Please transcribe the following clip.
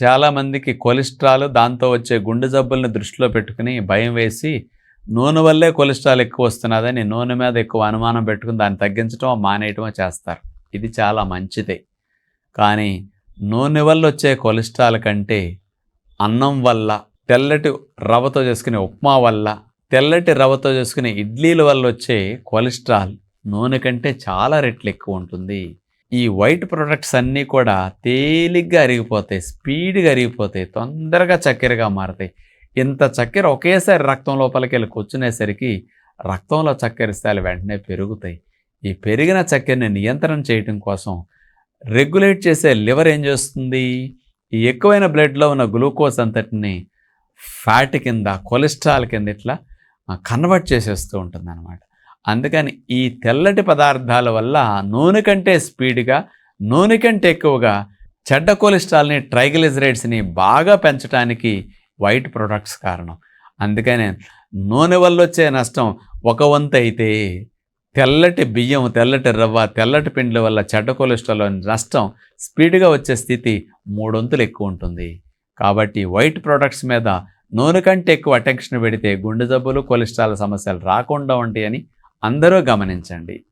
చాలామందికి కొలెస్ట్రాల్ దాంతో వచ్చే గుండె జబ్బుల్ని దృష్టిలో పెట్టుకుని భయం వేసి నూనె వల్లే కొలెస్ట్రాల్ ఎక్కువ వస్తున్నదని నూనె మీద ఎక్కువ అనుమానం పెట్టుకుని దాన్ని తగ్గించడం మానేయటమో చేస్తారు. ఇది చాలా మంచిదే. కానీ నూనె వల్ల వచ్చే కొలెస్ట్రాల్ కంటే అన్నం వల్ల తెల్లటి రవ్వతో చేసుకునే ఉప్మా వల్ల తెల్లటి రవ్వతో చేసుకునే ఇడ్లీల వల్ల వచ్చే కొలెస్ట్రాల్ నూనె కంటే చాలా రెట్లు ఎక్కువ ఉంటుంది. ఈ వైట్ ప్రొడక్ట్స్ అన్నీ కూడా తేలిగ్గా అరిగిపోతాయి స్పీడ్గా అరిగిపోతాయి తొందరగా చక్కెరగా మారుతాయి. ఇంత చక్కెర ఒకేసారి రక్తం లోపలికి వెళ్ళి కూర్చునేసరికి రక్తంలో చక్కెర స్థాయిలు వెంటనే పెరుగుతాయి. ఈ పెరిగిన చక్కెరని నియంత్రణ చేయటం కోసం రెగ్యులేట్ చేసే లివర్ ఏం చేస్తుంది? ఈ ఎక్కువైన బ్లడ్లో ఉన్న గ్లూకోజ్ అంతటిని ఫ్యాట్ కింద కొలెస్ట్రాల్ కింద ఇట్లా కన్వర్ట్ చేసేస్తూ ఉంటుంది అనమాట అందుకని ఈ తెల్లటి పదార్థాల వల్ల నూనె కంటే స్పీడ్గా నూనె కంటే ఎక్కువగా చెడ్డ కొలెస్ట్రాల్ని ట్రైగ్లిజరైడ్స్ని బాగా పెంచడానికి వైట్ ప్రొడక్ట్స్ కారణం. అందుకనే నూనె వల్ల వచ్చే నష్టం ఒక వంతు అయితే తెల్లటి బియ్యం తెల్లటి రవ్వ తెల్లటి పిండ్ల వల్ల చెడ్డ కొలెస్ట్రాల్ నష్టం స్పీడ్గా వచ్చే స్థితి మూడొంతులు ఎక్కువ ఉంటుంది. కాబట్టి వైట్ ప్రొడక్ట్స్ మీద నూనె కంటే ఎక్కువ అటెన్షన్ పెడితే గుండె జబ్బులు కొలెస్ట్రాల్ సమస్యలు రాకుండా ఉంటాయని అందరూ గమనించండి.